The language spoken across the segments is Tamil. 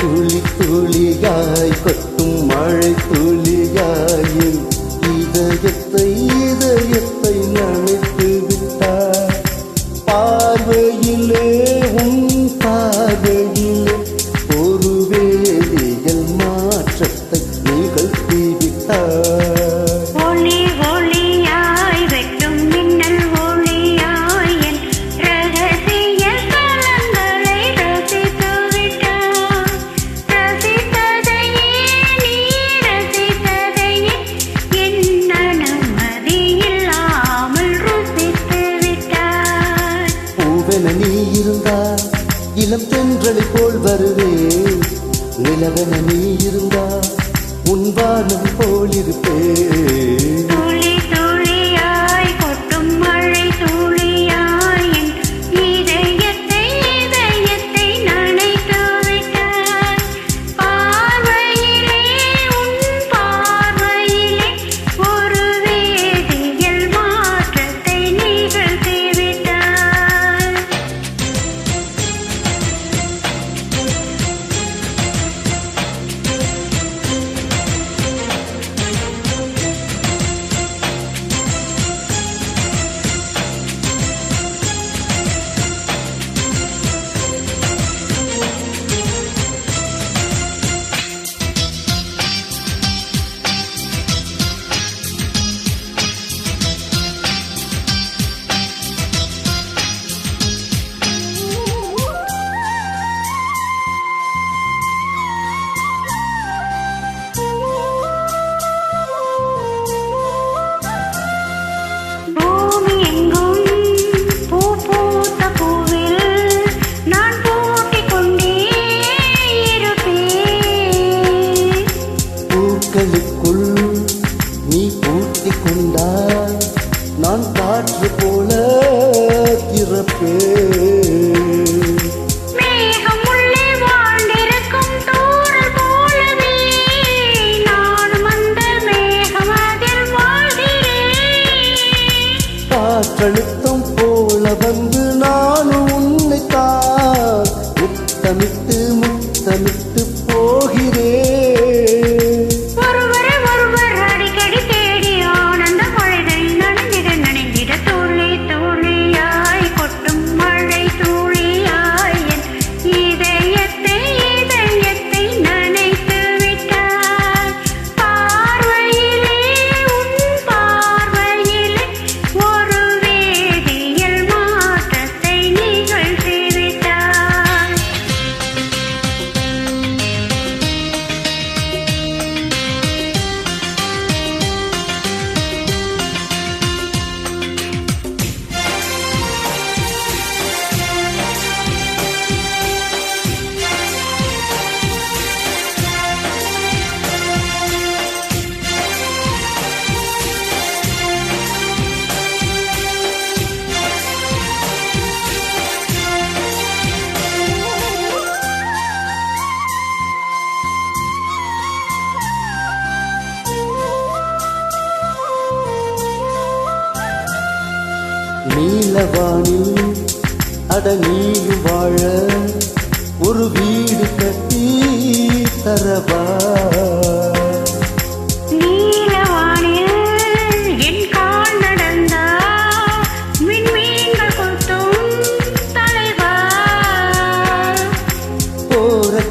துளி துளியாய் கொட்டும் மழை துளி நிலம் தென்றலை போல் வருவே. நிலவன நீ இருந்தா உன் வானம் போல் आजकल நீலவானில் அட நீயும் வாழ ஒரு வீடு கட்டி தரவா?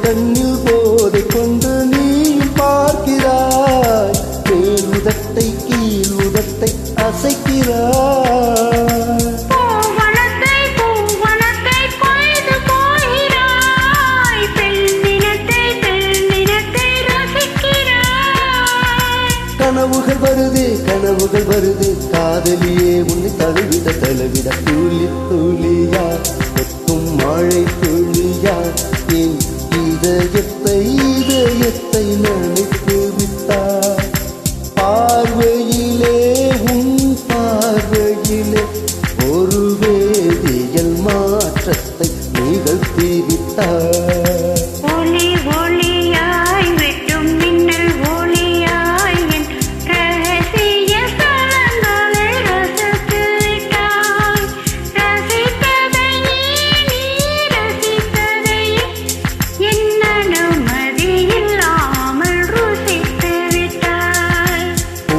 கண்ணில் போதை கொண்டு நீ பார்க்கிறாய் மேல் உதட்டை கீழ் உதட்டை அசைக்கிறாய். கனவுகள் வருது கனவுகள் வருது. காதலியே உன்னை தழுவிட தழுவிட. துளி துளியா கொத்தும் மழை துளியா. என் இதயத்தை இதயத்தை நினைத்து விட்டா பார்வையிலே உன் பார்வையிலே ஒரு வேதியல் மாற்றத்தை நிகழ்த்தி விட்டார்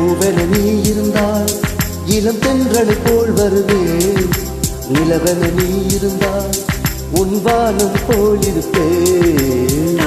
பூவென நீ இருந்தால் இளம் தென்றல் போல் வருவேன் நிலவென நீ இருந்தால் உன் வானம் போல் இருப்பேன்